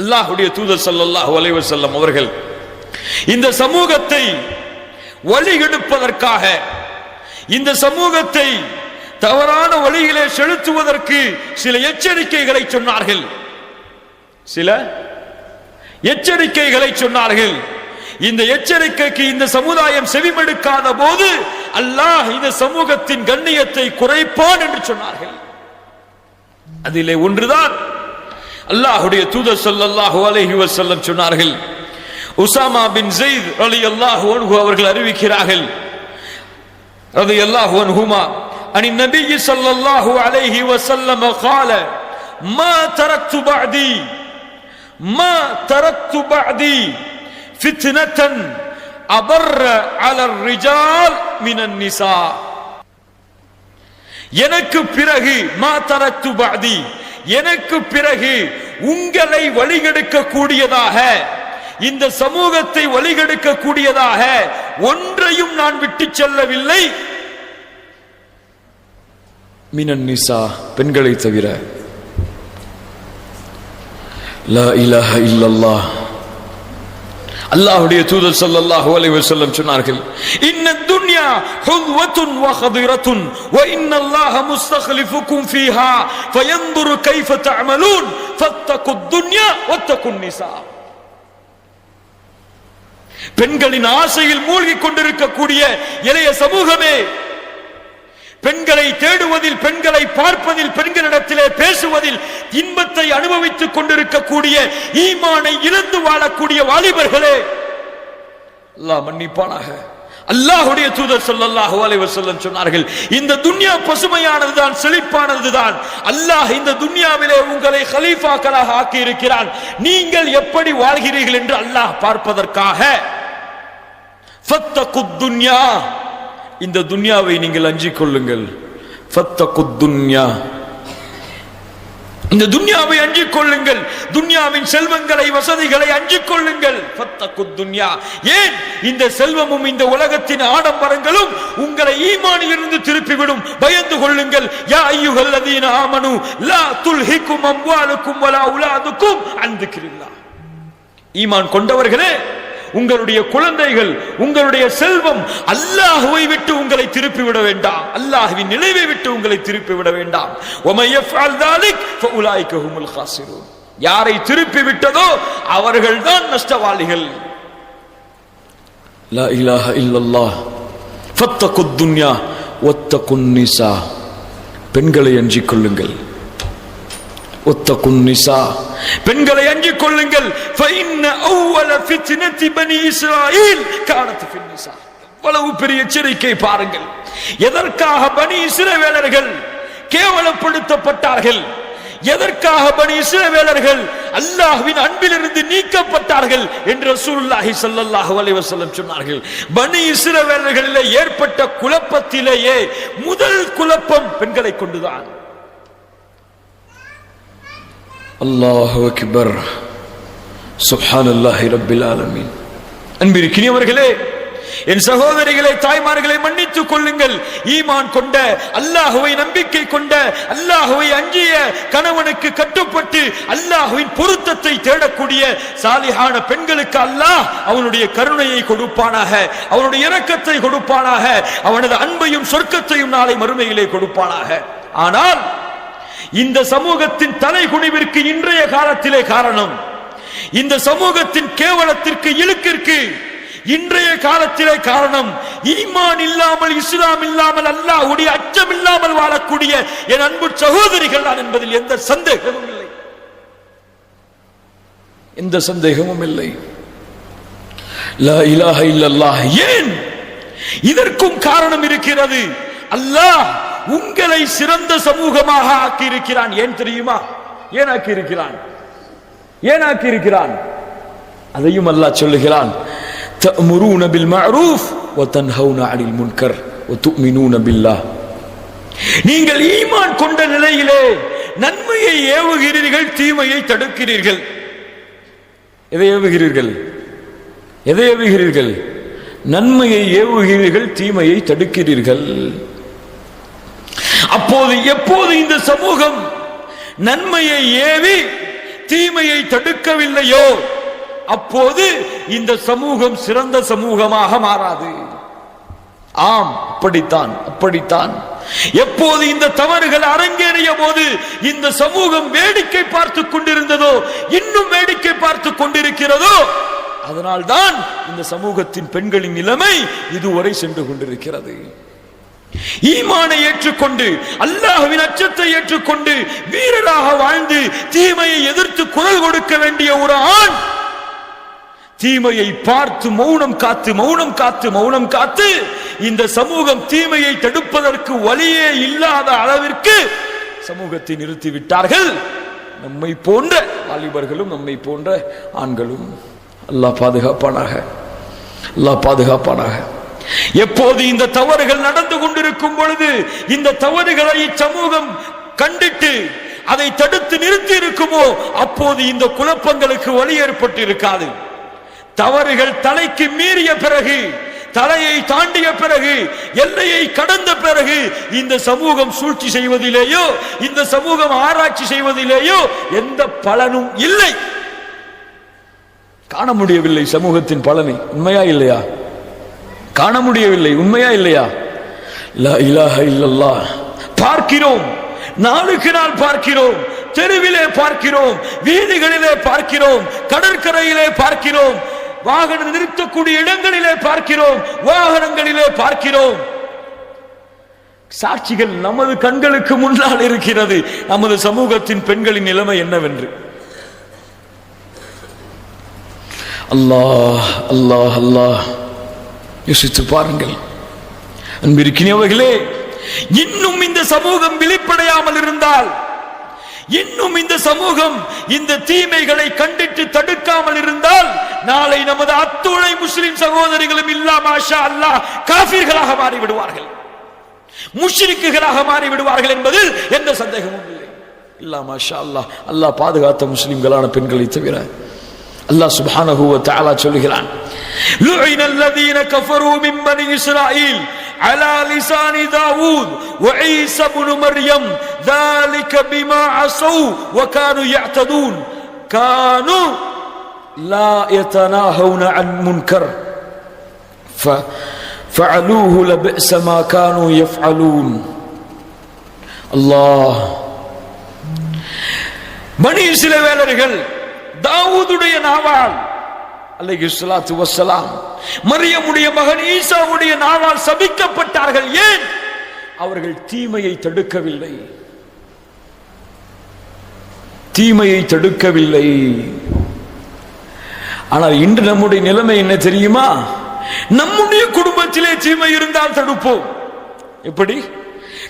அல்லாஹுடைய தூதர் ஸல்லல்லாஹு அலைஹி செல்லம் அவர்கள் இந்த சமூகத்தை வழிகெடுப்பதற்காக இந்த சமூகத்தை தவறான வழியிலே செலுத்துவதற்கு சில எச்சரிக்கைகளை சொன்னார்கள். சில எச்சரிக்கைகளை சொன்னார்கள். இந்த எச்சரிக்கைக்கு இந்த சமுதாயம் செவிமெடுக்காத போது அல்லாஹ் இந்த சமூகத்தின் கண்ணியத்தை குறைப்பான் என்று சொன்னார்கள். அதிலே ஒன்றுதான் அல்லாஹுடைய தூதர் ஸல்லல்லாஹு அலைஹி வஸல்லம் சொன்னார்கள் உசாமா பின் ஜெயித் ரலியல்லாஹு அன்ஹு அவர்கள் அறிவிக்கிறார்கள் ரலியல்லாஹு அன்ஹுமா عن النبي صلى الله عليه وسلم قال ما تركت بعدي ما تركت بعدي فتنة أضر على الرجال من النساء எனக்கு பிறகு மா தரத்து பாதி எனக்கு பிறகு உங்களை வழிகெடுக்க கூடியதாக இந்த சமூகத்தை வழிகெடுக்க கூடியதாக ஒன்றையும் நான் விட்டு செல்லவில்லை. மினன் நிசா பெண்களை தவிர லா இலாஹ இல்லல்லாஹ். அல்லாஹுடைய தூதர் சல்லல்லாஹு அலைஹி வஸல்லம் சொன்னார்கள் இன்ன துன்யா ஹுத்வத்துன் வ ஹதிரத்துன் வ இன்னல்லாஹ முஸ்தக்லிஃபுக்கும் ஃபீஹா ஃபயன்துரு கைஃப தஅமலூன் ஃபத்தகு துன்யா வத்தகுன் நிசா. பெண்களின் ஆசையில் மூழ்கிக் கொண்டிருக்கக்கூடிய இளைய சமூகமே பெண்களை தேடுவதில் பெண்களை பார்ப்பதில் பெண்களிடத்திலே பேசுவதில் இன்பத்தை அனுபவித்துக் கொண்டிருக்கக்கூடிய ஈமானை இழந்து வாழக்கூடிய வாலிபர்களே அல்லாஹ் மன்னிப்பானாக. அல்லாஹுடைய தூதர் சொல்லல்லாஹு அலைவர் வஸல்லம் சொன்னார்கள் இந்த துன்யா பசுமையானதுதான் செழிப்பானதுதான். அல்லாஹ் இந்த துன்யாவிலே உங்களை ஹலீஃபாக்களாக ஆக்கி இருக்கிறான் நீங்கள் எப்படி வாழ்கிறீர்கள் என்று அல்லாஹ் பார்ப்பதற்காக. ஃபத்தகுத் துன்யா இந்த துன்யாவை நீங்கள் அஞ்சிக் கொள்ளுங்கள். துன்யா. இந்த துன்யாவை அஞ்சிக் கொள்ளுங்கள். துன்யாவின் செல்வங்களை வசதிகளை அஞ்சிக் கொள்ளுங்கள். துன்யா. ஏன்? இந்த செல்வமும் இந்த உலகத்தின் ஆடம்பரங்களும் உங்களை ஈமானில் இருந்து திருப்பிவிடும். பயந்து கொள்ளுங்கள். யா ஐயுகல் லதீன ஆமனு லா துல்ஹிக்கும் அம்வாலுக்கும் வலா உலாதுக்கும் அன்திக்ரில்லா. ஈமான் கொண்டவர்களே உங்களுடைய குழந்தைகள் உங்களுடைய செல்வம் அல்லாஹுவை விட்டு உங்களை திருப்பி விட வேண்டாம். அல்லாஹுவின் நினைவை விட்டு உங்களை திருப்பி விட வேண்டாம் யாரை திருப்பி விட்டதோ அவர்கள் தான் நஷ்டவாளிகள். லா இலாஹ இல்லல்லாஹ் ஃபத்தகுத் துன்யா ஒத்தகுன் நிசா பெண்களை அஞ்சிக் கொள்ளுங்கள். ஒத்தக்கும் நிசா. பெண்களை அஞ்சிக் கொள்ளுங்கள். எவ்வளவு பெரிய எச்சரிக்கை பாருங்கள். எதற்காக பணி இசிறவேலர்கள் கேவலப்படுத்தப்பட்டார்கள்? எதற்காக பணி இஸ்ரவேலர்கள் அல்லாஹ்வின் அன்பிலிருந்து நீக்கப்பட்டார்கள் என்று ரசூலுல்லாஹி ஸல்லல்லாஹு வலைவர் வஸல்லம் சொன்னார்கள். பனி இஸ்ரவேலர்களில் ஏற்பட்ட குழப்பத்திலேயே முதல் குழப்பம் பெண்களை கொண்டுதான். அல்லாஹு அக்பர் சுப்ஹானல்லாஹி ரப்பில் ஆலமீன் அன்பிருக்கிறவர்களே என் சகோதரிகளை தாய்மார்களை மன்னித்துக் கொள்ளுங்கள். ஈமான் கொண்ட அல்லாஹுவை நம்பிக்கை கொண்ட அல்லாஹுவை அஞ்சிய கணவனுக்கு கட்டுப்பட்டு அல்லாஹுவின் பொருத்தத்தை தேடக்கூடிய சாலிஹான பெண்களுக்கு அல்லாஹ் அவனுடைய கருணையை கொடுப்பானாக அவனுடைய இரக்கத்தை கொடுப்பானாக அவனது அன்பையும் சொர்க்கத்தையும் நாளை மறுமையிலே கொடுப்பானாக. ஆனால் இந்த சமூகத்தின் தலை குனிவிற்கு இன்றைய காலத்திலே காரணம். இந்த சமூகத்தின் கேவலத்திற்கு இழுக்கிற்கு இன்றைய காலத்திலே காரணம். ஈமான் இல்லாமல் இஸ்லாம் இல்லாமல் அல்லாஹ்வுடைய அச்சம் இல்லாமல் வாழக்கூடிய என் அன்பு சகோதரிகள் தான் என்பதில் எந்த சந்தேகமும் இல்லை. எந்த சந்தேகமும் இல்லை. லா இலாஹ இல்லல்லாஹ். ஏன்? இதற்கும் காரணம் இருக்கிறது. அல்லாஹ் உங்களை சிறந்த சமூகமாக ஆக்கி இருக்கிறான் ஏன் தெரியுமா ஏன் ஆக்கி இருக்கிறான் ஏன் ஆக்கி இருக்கிறான் அதையும் அல்லாஹ் சொல்லுகிறான் تأمرون بالمعروف وتنهون عن المنكر وتؤمنون بالله நீங்கள் ஈமான் கொண்ட நிலையிலே நன்மையை ஏவுகிறீர்கள் தீமையை தடுக்கிறீர்கள் எதை ஏவுகிறீர்கள் எதை ஏவுகிறீர்கள் நன்மையை ஏவுகிறீர்கள் தீமையை தடுக்கிறீர்கள் அப்போது எப்போது இந்த சமூகம் நன்மையை ஏவி தீமையை தடுக்கவில்லையோ அப்போது இந்த சமூகம் சிறந்த சமூகமாக மாறாது. ஆம் அப்படித்தான் அப்படித்தான். எப்போது இந்த தவறுகள் அரங்கேறிய போது இந்த சமூகம் வேடிக்கை பார்த்து கொண்டிருந்ததோ இன்னும் வேடிக்கை பார்த்து கொண்டிருக்கிறதோ அதனால்தான் இந்த சமூகத்தின் பெண்களின் நிலைமை இதுவரை சென்று கொண்டிருக்கிறது. ஈமானை ஏற்றுக்கொண்டு அல்லாஹ்வின் அச்சத்தை ஏற்றுக்கொண்டு வீரராக வாழ்ந்து தீமையை எதிர்த்து குரல் கொடுக்க வேண்டிய ஒரு ஆண் தீமையை பார்த்து மௌனம் காத்து மௌனம் காத்து மௌனம் காத்து இந்த சமூகம் தீமையை தடுப்பதற்கு வழியே இல்லாத அளவிற்கு சமூகத்தை நிறுத்திவிட்டார்கள் நம்மை போன்ற வாலிபர்களும் நம்மை போன்ற ஆண்களும். அல்லாஹ் பாதுகாப்பானாக. அல்லாஹ் பாதுகாப்பானாக. எப்போது இந்த தவறுகள் நடந்து கொண்டிருக்கும் பொழுது இந்த தவறுகளை இச்சமூகம் கண்டிட்டு அதை தடுத்து நிறுத்தி இருக்குமோ அப்போது இந்த குழப்பங்களுக்கு வழி ஏற்பட்டு இருக்காது தவறுகள் தலைக்கு மீறிய பிறகு தலையை தாண்டிய பிறகு எல்லையை கடந்த பிறகு இந்த சமூகம் சூழ்ச்சி செய்வதிலேயோ இந்த சமூகம் ஆராய்ச்சி செய்வதிலேயோ எந்த பலனும் இல்லை. காண முடியவில்லை சமூகத்தின் பலனை. உண்மையா இல்லையா? காண முடியவில்லை. உண்மையா இல்லையா? லா இலாஹ இல்லல்லாஹ். பார்க்கிறோம். நாளுக்கு நாள் பார்க்கிறோம். தெருவிலே பார்க்கிறோம். வீதிகளிலே பார்க்கிறோம். கடற்கரையிலே பார்க்கிறோம். வாகனம் நிறுத்தக்கூடிய இடங்களிலே பார்க்கிறோம். வாகனங்களிலே பார்க்கிறோம். சாட்சிகள் நமது கண்களுக்கு முன்னால் இருக்கிறது. நமது சமூகத்தின் பெண்களின் நிலைமை என்னவென்று. அல்லாஹ் அல்லாஹ் அல்லாஹ். யோசித்து பாருங்கள். அன்பிருக்கிறவர்களே இன்னும் இந்த சமூகம் விழிப்படையாமல் இருந்தால் இன்னும் இந்த சமூகம் இந்த தீமைகளை கண்டிட்டு தடுக்காமல் இருந்தால் நாளை நமது அத்துணை முஸ்லிம் சகோதரிகளும் இல்லாம ஆஷா அல்லாஹ் காஃபிர்களாக மாறிவிடுவார்கள். முஷ்ரிக்குகளாக மாறிவிடுவார்கள் என்பது என்பதில் எந்த சந்தேகமும் இல்லை. இல்லா மாஷா அல்லாஹ் அல்லாஹ் பாதுகாத்த முஸ்லிம்களான பெண்களை தவிர அல்லாஹ் சுபானகுவ தாலா சொல்கிறான் لعن الذين كفروا من بني إسرائيل على لسان داود وعيسى بن مريم ذلك بما عصوا وكانوا يعتدون كانوا لا يتناهون عن منكر ففعلوه لبئس ما كانوا يفعلون الله பனி இஸ்ரவேலர்கள் தாவூதுடைய நாவால் அலைஹி ஸலாத்து வஸ்ஸலாம். மரியமுடைய மகன் ஈசாவுடைய நாவால் சபிக்கப்பட்டார்கள். ஏன்? அவர்கள் தீமையை தடுக்கவில்லை. தீமையை தடுக்கவில்லை. ஆனால் இன்று நம்முடைய நிலைமை என்ன தெரியுமா? நம்முடைய குடும்பத்திலே தீமை இருந்தால் தடுப்போம். எப்படி?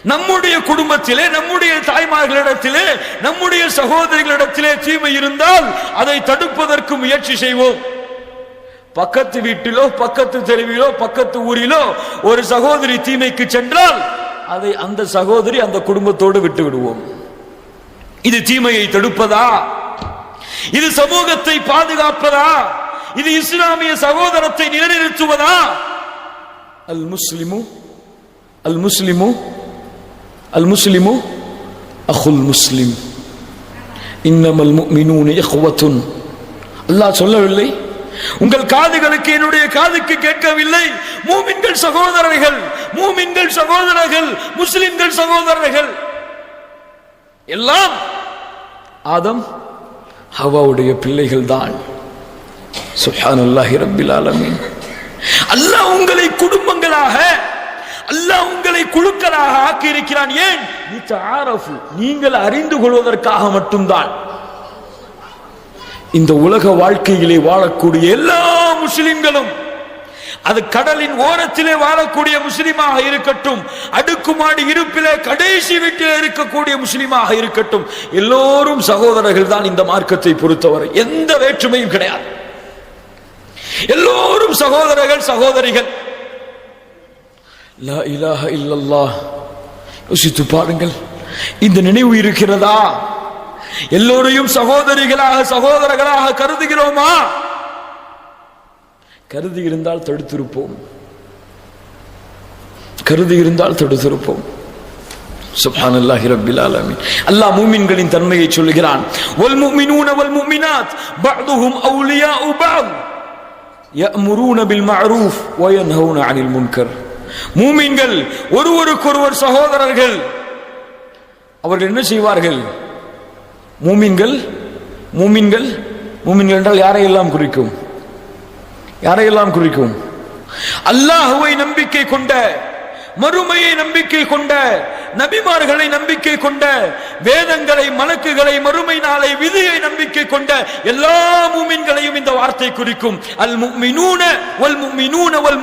நம்முடைய குடும்பத்திலே நம்முடைய தாய்மார்களிடத்திலே நம்முடைய சகோதரிகளிடத்திலே தீமை இருந்தால் அதை தடுப்பதற்கு முயற்சி செய்வோம். பக்கத்து வீட்டிலோ பக்கத்து தெருவிலோ பக்கத்து ஊரிலோ ஒரு சகோதரி தீமைக்கு சென்றால் அதை அந்த சகோதரி அந்த குடும்பத்தோடு விட்டு விடுவோம். இது தீமையை தடுப்பதா? இது சமூகத்தை பாதுகாப்பதா? இது இஸ்லாமிய சகோதரத்தை நிலைநிறுத்துவதா? அல் முஸ்லிமு அல் முஸ்லிமு அல் முஸ்லிமு அஹுல் முஸ்லிம். இன்னமல் முஃமினூன அல்லாஹ் சொல்லவில்லை? உங்கள் காதுகளுக்கு என்னுடைய காதுக்கு கேட்கவில்லை. மூமின்கள் சகோதரர்கள் மூமின்கள் சகோதரர்கள் முஸ்லிம்கள் சகோதரர்கள். எல்லாம் ஆதம் ஹவாவுடைய பிள்ளைகள் தான் சுஹானுல்லாஹி ரபில் ஆலமீன். அல்லாஹ் உங்களை குடும்பங்களாக அல்லாஹ் உங்களை குழுக்களாக ஆக்கி இருக்கிறான் ஏன் நீங்கள் அறிந்து கொள்வதற்காக மட்டும்தான். இந்த உலக வாழ்க்கையிலே வாழக்கூடிய எல்லா முஸ்லிம்களும் அது கடலின் ஓரத்திலே வாழக்கூடிய முஸ்லிமாக இருக்கட்டும் அடுக்குமாடி இருப்பிலே கடைசி வீட்டிலே இருக்கக்கூடிய முஸ்லிமாக இருக்கட்டும் எல்லோரும் சகோதரர்கள் தான் இந்த மார்க்கத்தை பொறுத்தவரை. எந்த வேற்றுமையும் கிடையாது. எல்லோரும் சகோதரர்கள் சகோதரிகள். லா யோசித்து பாருங்கள். இந்த நினைவு இருக்கிறதா? எல்லோரையும் சகோதரிகளாக சகோதரர்களாக கருதுகிறோமா கருதி இருந்தால் தடுத்திருப்போம் கருதி இருந்தால் தடுத்திருப்போம் சுப்ஹானல்லாஹி ரப்பில் ஆலமீன் அல்லாஹ் மூமின்களின் தன்மையை சொல்லுகிறான் வல் முஃமினூன வல் முஃமினாத் பஅதுஹும் அவுலியாஉ பஅத் يأمرون بالمعروف وينهون عن المنكر மூமின்கள் ஒருவருக்கொருவர் சகோதரர்கள் அவர்கள் என்ன செய்வார்கள் மூமின்கள் மூமின்கள் மூமின்கள் என்றால் யாரையெல்லாம் குறிக்கும்? யாரையெல்லாம் குறிக்கும்? அல்லாஹுவை நம்பிக்கை கொண்ட மறுமையை நம்பிக்கை கொண்ட நபிமார்களை நம்பிக்கை கொண்ட வேதங்களை மலக்குகளை மறுமை நாளை விதியை நம்பிக்கை கொண்ட எல்லா மூமின்களையும் இந்த வார்த்தை குறிக்கும். அல் முக்மினூன வல் முஃமினூன வல்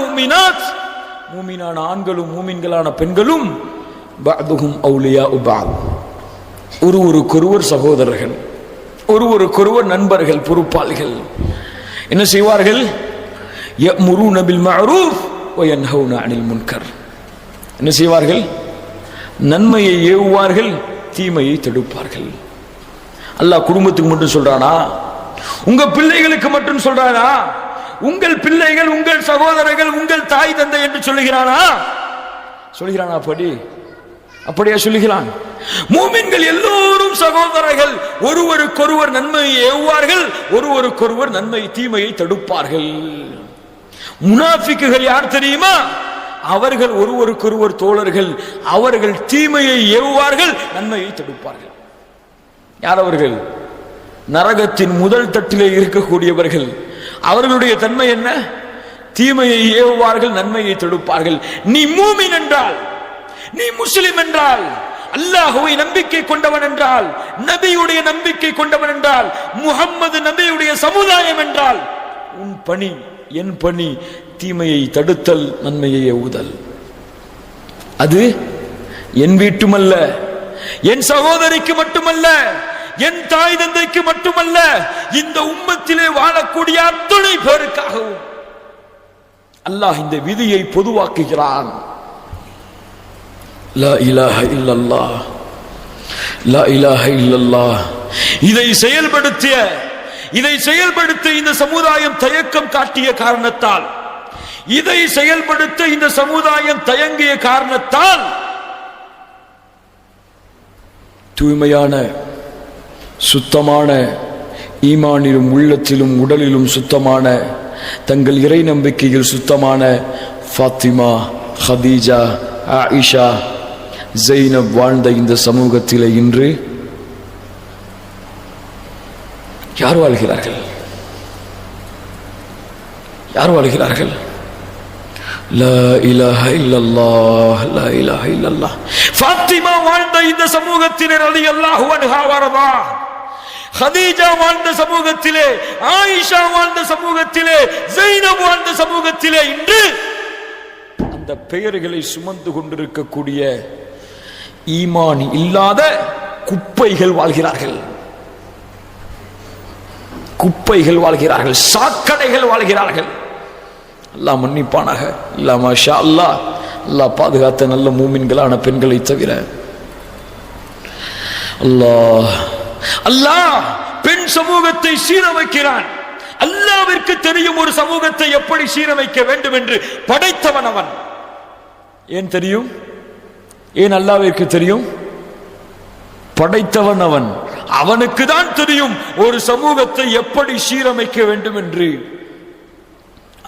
மூமினான ஆண்களும் மூமின்களான பெண்களும் பஅதுஹும் அவுலியா உபாத் ஒரு ஒருவருக்கொருவர் சகோதரர்கள் ஒரு ஒரு ஒருவருக்கொருவர் நண்பர்கள் பொறுப்பாளிகள். என்ன செய்வார்கள்? முரு நபில் மரூப் அனில் முன்கர். என்ன செய்வார்கள்? நன்மையை ஏவுவார்கள் தீமையை தடுப்பார்கள். அல்லாஹ் குடும்பத்துக்கு மட்டும் சொல்றானா? உங்க பிள்ளைகளுக்கு மட்டும் சொல்றானா? உங்கள் பிள்ளைகள் உங்கள் சகோதரர்கள் உங்கள் தாய் தந்தை என்று சொல்லுகிறானா? சொல்கிறானா படி அப்படியா சொல்லுகிறான். மூமின்கள் எல்லோரும் சகோதரர்கள் ஒருவருக்கொருவர் நன்மையை ஏவுவார்கள் ஒருவருக்கொருவர் நன்மை தீமையை தடுப்பார்கள். முனாஃபிக்குகள் யார் தெரியுமா? அவர்கள் ஒருவருக்கொருவர் தோழர்கள் அவர்கள் தீமையை ஏவுவார்கள் நன்மையை தடுப்பார்கள். யார் அவர்கள்? நரகத்தின் முதல் தட்டிலே இருக்கக்கூடியவர்கள். அவர்களுடைய தன்மை என்ன? தீமையை ஏவுவார்கள் நன்மையை தடுப்பார்கள். நீ மூமின் என்றால் நீ முஸ்லிம் என்றால் அல்லாஹுவை நம்பிக்கை கொண்டவன் என்றால் நபியுடைய நம்பிக்கை கொண்டவன் என்றால் முகம்மது நபியுடைய சமுதாயம் என்றால் உன் பணி என் பணி தீமையை தடுத்தல் நன்மையை ஊதல் அது என் வீட்டுமல்ல என் சகோதரிக்கு மட்டுமல்ல என் தாய் தந்தைக்கு மட்டுமல்ல இந்த உம்மத்திலே வாழக்கூடிய அத்துணை பேருக்காகவும் அல்லாஹ் இந்த விதியை பொதுவாக்குகிறான். லா இலாஹ இல்லல்லாஹ் லா இலாஹ இல்லல்லாஹ் இதை செயல்படுத்திய இதை செயல்படுத்த இந்த சமுதாயம் தயக்கம் காட்டிய காரணத்தால் இதை செயல்படுத்த இந்த சமுதாயம் தயங்கிய காரணத்தால் தூய்மையான சுத்தமான ஈமானிலும் உள்ளத்திலும் உடலிலும் சுத்தமான தங்கள் இறை நம்பிக்கையில் சுத்தமான ஃபாத்திமா ஹதீஜா ஆயிஷா ஜெய்னப் வாழ்ந்த இந்த சமூகத்திலே இன்று யார் வாழ்கிறார்கள்? யார் வாழ்கிறார்கள்? லா இலாஹ இல்லல்லாஹ் லா இலாஹ இல்லல்லாஹ். ஃபாத்திமா வாழ்ந்த இந்த சமூகத்தினர் ரலியல்லாஹு அன்ஹா வரதா. ஹதீஜா வாழ்ந்த சமூகத்திலே ஆயிஷா வாழ்ந்த சமூகத்திலே ஜெய்னப் வாழ்ந்த சமூகத்திலே இன்று அந்த பெயர்களை சுமந்து கொண்டிருக்கக்கூடிய ஈமான் இல்லாத குப்பைகள் வாழ்கிறார்கள். குப்பைகள் வாழ்கிறார்கள் சாக்கடைகள் வாழ்கிறார்கள். அல்லாஹ் மன்னிப்பானாக. இல்லாம மாஷா அல்லாஹ். அல்லாஹ் பாதுகாத்த நல்ல மூமின்களான பெண்களை தவிர. அல்லாஹ். அல்லாஹ் பெண் சமூகத்தை சீரமைக்கிறான். அல்லாவிற்கு தெரியும் ஒரு சமூகத்தை எப்படி சீரமைக்க வேண்டும் என்று படைத்தவன் அவன். ஏன் தெரியும்? ஏன் அல்லாவிற்கு தெரியும்? படைத்தவன் அவன். அவனுக்கு தான் தெரியும் ஒரு சமூகத்தை எப்படி சீரமைக்க வேண்டும் என்று.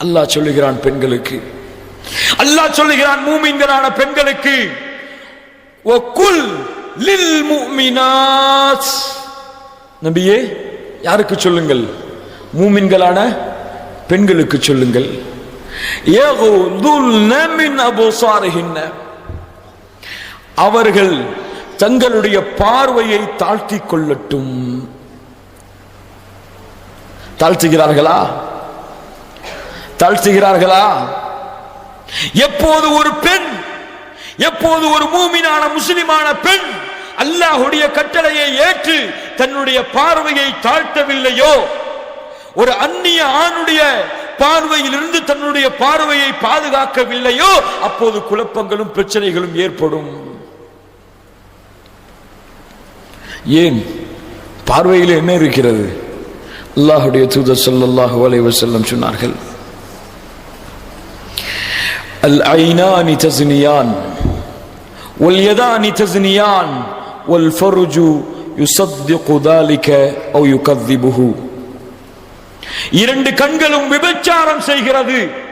அல்லாஹ் சொல்லுகிறான் பெண்களுக்கு. அல்லாஹ் சொல்லுகிறான் மூமிங்கரான பெண்களுக்கு. ஒக்குல் லில் முமினாத். நபியே யாருக்கு சொல்லுங்கள்? மூமின்களான பெண்களுக்கு சொல்லுங்கள். ஏகோ துல் நமின் அபோசாரஹின்ன. அவர்கள் தங்களுடைய பார்வையை தாழ்த்தி கொள்ளட்டும். தாழ்த்துகிறார்களா? தாழ்த்துகிறார்களா? எப்போது ஒரு பெண் எப்போது ஒரு மூமினான முஸ்லிமான பெண் அல்லாஹுடைய கட்டளையை ஏற்று தன்னுடைய பார்வையை தாழ்த்தவில்லையோ? ஒரு அந்நிய ஆணுடைய பார்வையிலிருந்து தன்னுடைய பார்வையை பாதுகாக்கவில்லையோ? அப்போது குழப்பங்களும் பிரச்சனைகளும் ஏற்படும். ஏன்? பார்வையில் என்ன இருக்கிறது? அல்லாஹுடைய தூதர் சொல்லல்லாஹு அலைவ செல்லம் சொன்னார்கள். அல் ஐனா தஸ்னியான் ஒல் யதானி தஸ்னியான் ஒல் ஃபருஜு யுசத்திகு தாலிக அவ் யுகத்திபுஹு. இரண்டு கண்களும் விபச்சாரம் செய்கிறது.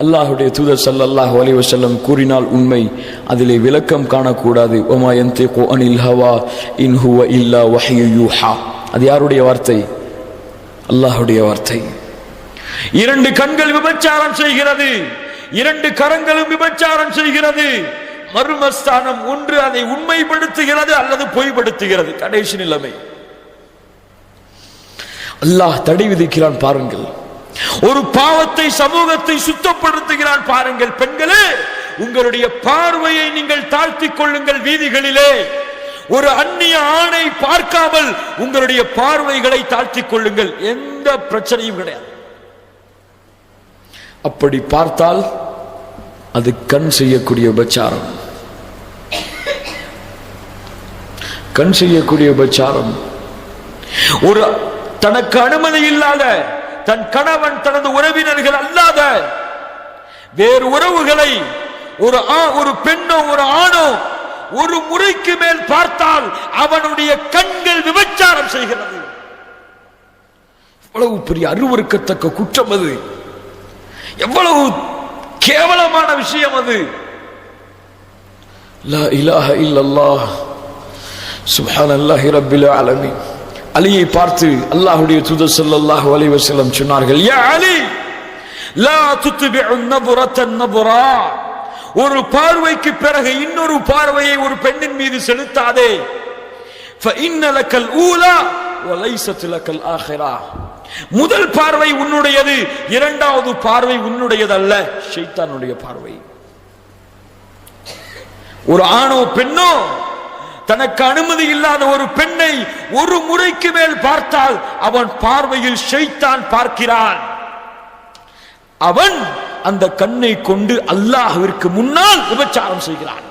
அல்லாஹுடைய தூதர் ஸல்லல்லாஹு அலைஹி கூறினால் உண்மை. அதிலே விளக்கம் காணக்கூடாது. ஒமா கோ அனில் ஹவா? இன் ஹுவ இல்லா வஹ்யு யூஹா. அது யாருடைய வார்த்தை? அல்லாஹுடைய வார்த்தை. இரண்டு கண்கள் விபச்சாரம் செய்கிறது. இரண்டு கரங்களும் விபச்சாரம் செய்கிறது. மர்மஸ்தானம் ஒன்று அதை உண்மைப்படுத்துகிறது அல்லது பொய்படுத்துகிறது கடைசி நிலைமை. அல்லாஹ் தடை விதிக்கிறான் பாருங்கள். ஒரு பாவத்தை சமூகத்தை சுத்தப்படுத்துகிறான் பாருங்கள் பெண்களே. உங்களுடைய பார்வையை நீங்கள் தாழ்த்திக் கொள்ளுங்கள் வீதிகளிலே. ஒரு அந்நிய ஆணை பார்க்காமல் உங்களுடைய பார்வைகளை தாழ்த்திக் கொள்ளுங்கள். எந்த பிரச்சனையும் கிடையாது. அப்படி பார்த்தால் அது கண் செய்யக்கூடிய உபச்சாரம். கண் செய்யக்கூடிய உபச்சாரம். ஒரு தனக்கு அனுமதி இல்லாத தன் கணவன் தனது உறவினர்கள் அல்லாத வேறு உறவுகளை ஒரு ஆ- ஒரு பெண்ணோ ஒரு ஆணோ ஒரு முறைக்கு மேல் பார்த்தால் அவனுடைய கண்கள் விபச்சாரம் செய்கிறது. எவ்வளவு பெரிய அருவருக்கத்தக்க குற்றம் அது. எவ்வளவு கேவலமான விஷயம் அது. லா இலாஹ இல்லல்லாஹ். சுப்ஹானல்லாஹி ரப்பில் ஆலமீன். அலியை பார்த்து அல்லாஹுடைய தூதர் யா அலி லா வசலம் சொன்னார்கள் ஒரு பார்வைக்கு பிறகு இன்னொரு பார்வையை ஒரு பெண்ணின் மீது செலுத்தாதே. முதல் பார்வை உன்னுடையது இரண்டாவது பார்வை உன்னுடையது அல்ல ஷைத்தானுடைய பார்வை. ஒரு ஆணோ பெண்ணோ தனக்கு அனுமதி இல்லாத ஒரு பெண்ணை ஒரு முறைக்கு மேல் பார்த்தால் அவன் பார்வையில் ஷைத்தான் பார்க்கிறான். அவன் அந்த கண்ணை கொண்டு அல்லாஹிற்கு முன்னால் விபச்சாரம் செய்கிறான்.